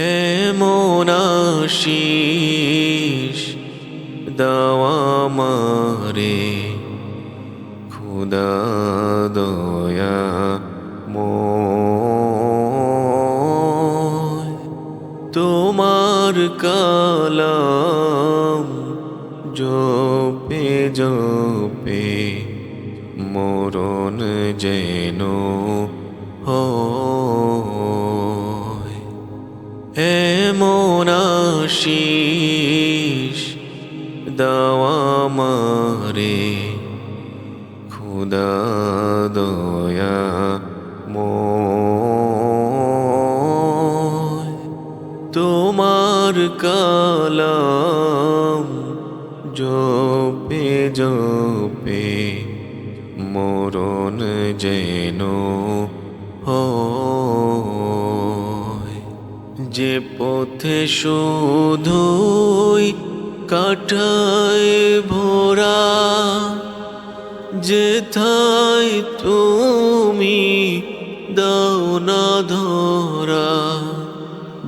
এমন আশিস দাওয়া মারে। খুদা দয়া ময়। তোমার কালাম জপে জপে মরণ যেন হয়। এমন আশিস দাওয়া মারে। খুদা দয়া ময়। তোমার কালাম জপে জপে মরণ যেন যে পথে শুধুই কাটায় ভোরা যেথায় তুমি দাও না ধরা,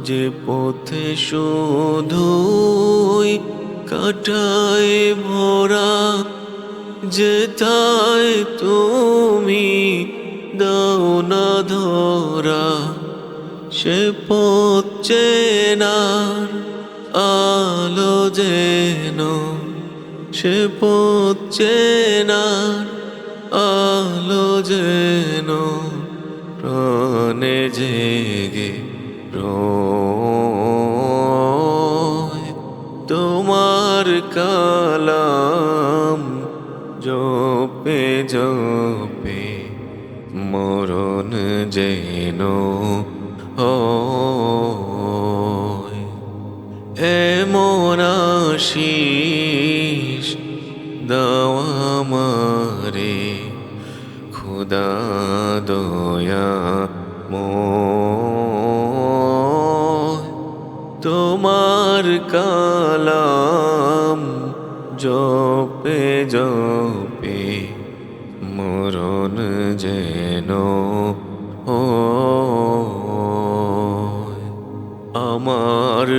যে পথে শুধুই কাটায় ভরা যেথায় তুমি দাও না ধরা। সে চেনার আলো যেন, সে পথ চেনার আলো যেন, প্রাণে জেগে তোমার কালাম জপে জপে, মরণ যেন এমন আশিস দাওয়া মারে খুদা দয়া ময়। তোমার কালাম জপে জপে মরণ যেন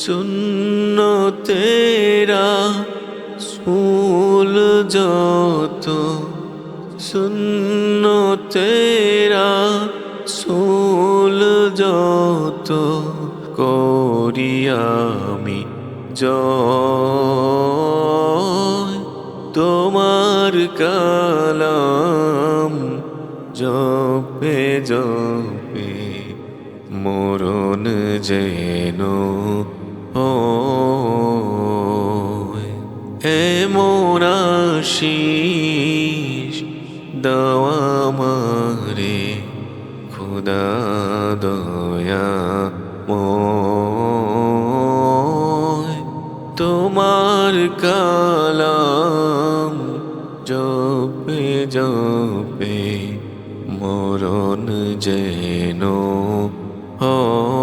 শূন্য তেরা স্কুল যত শূন্য তেরা সুল যত করি আমি জয়। তোমার কালাম জপে জপে মরণ যেন ও এমন আশিস দাওয়া মারে খুদা দয়া তোমার কালাম জপে জপে মরণ যেন হয়।